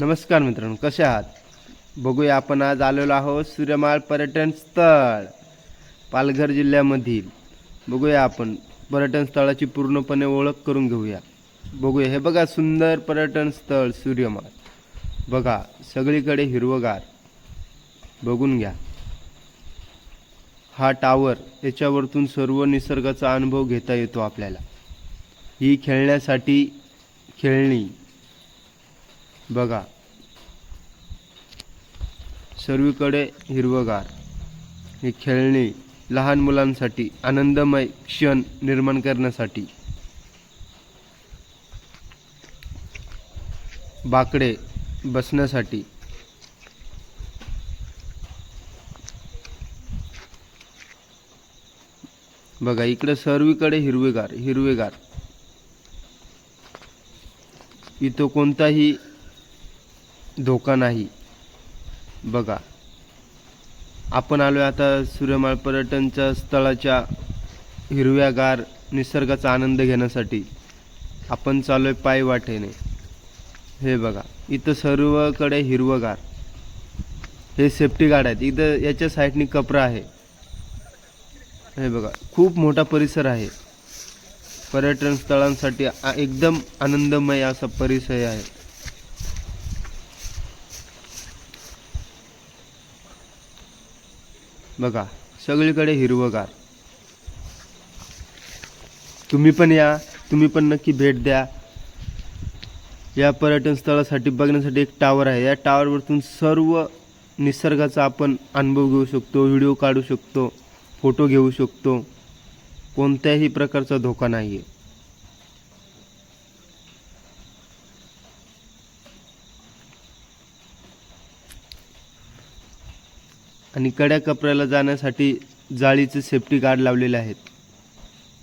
नमस्कार मित्रांनो कसे आहात? बघूया आपण आज आलेलो आहोत सूर्यमाळ पर्यटन स्थळ पालघर जिल्ह्यामधील. बघूया आपण पर्यटन स्थळाची पूर्णपणे ओळख करून घेऊया. बघूया हे बघा सुंदर पर्यटन स्थळ सूर्यमाळ. बघा सगळीकडे हिरवगार. बघून घ्या. हा टावर याच्यावरतून सर्व निसर्गाचा अनुभव घेता येतो आपल्याला. ही खेळण्यासाठी खेळणी बघा. सर्वीकडे हिरवगार. ही खेळणी लहान मुलांसाठी आनंदमय क्षण निर्माण करण्यासाठी. बाकडे बसण्यासाठी. बघा इकडे सर्वीकडे हिरवेगार हिरवेगार. इथं कोणताही धोका नाही. बघा. आपण आलो आहे आता सूर्यमाळ पर्यटनच्या स्थळाच्या हिरव्यागार निसर्गाचा आनंद घेण्यासाठी. आपण चालू आहे पाय वाटेने. हे बघा. इथं सर्वकडे हिरवगार. हे सेफ्टी गार्ड आहेत. इथं याच्या साईडनी कपरा आहे. हे बघा. खूप मोठा परिसर आहे. पर्यटन स्थळांसाठी एकदम आनंदमय असा परिसर आहे. बघा सगळीकडे हिरवगार. तुम्ही पण या तुम्ही पण नक्की भेट द्या. या पर्यटन स्थळासाठी बघण्यासाठी एक टावर आहे. या टावरवरतून सर्व निसर्गाचा आपण अनुभव घेऊ शकतो व्हिडिओ काढू शकतो फोटो घेऊ शकतो. कोणत्याही प्रकारचा धोका नाही आहे आणि कड्या कपऱ्याला जाण्यासाठी जाळीचे सेफ्टी गार्ड लावलेले आहेत.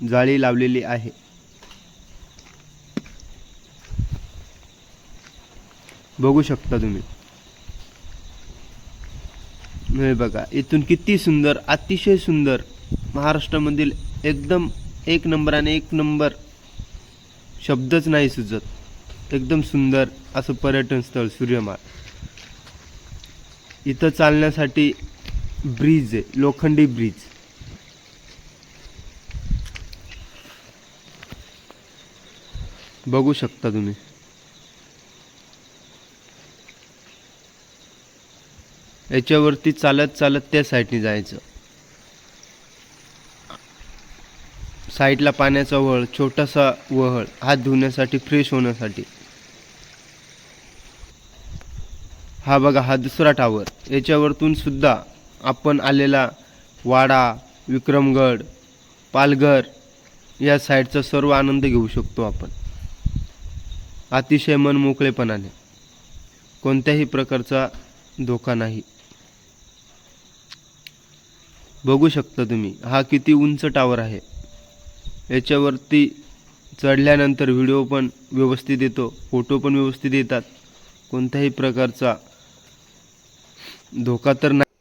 जाळी लावलेली आहे. बघू शकता तुम्ही. हे बघा इथून किती सुंदर अतिशय सुंदर महाराष्ट्रामधील एकदम एक नंबर आणि एक नंबर शब्दच नाही सुचत. एकदम सुंदर असं पर्यटन स्थळ सूर्यमाळ. इथं चालण्यासाठी ब्रिज आहे लोखंडी ब्रिज. बघू शकता तुम्ही. याच्यावरती चालत चालत त्या साईडने जायचं. साईडला पाण्याचा वळ छोटासा वहळ हात धुण्यासाठी फ्रेश होण्यासाठी. हा बघा हा दुसरा टावर याच्यावरतून सुद्धा आपण आलेला वाडा विक्रमगड पालघर या साईडचा सर्व आनंद घेऊ शकतो आपण. अतिशय मन मोकळेपणाने कोणत्याही प्रकारचा धोका नाही. बघू शकता तुम्ही हा किती उंच टावर आहे. याच्यावरती चढल्यानंतर व्हिडिओ पण व्यवस्थित येतो फोटो पण व्यवस्थित येतात. कोणत्याही प्रकारचा धोका तर नाही.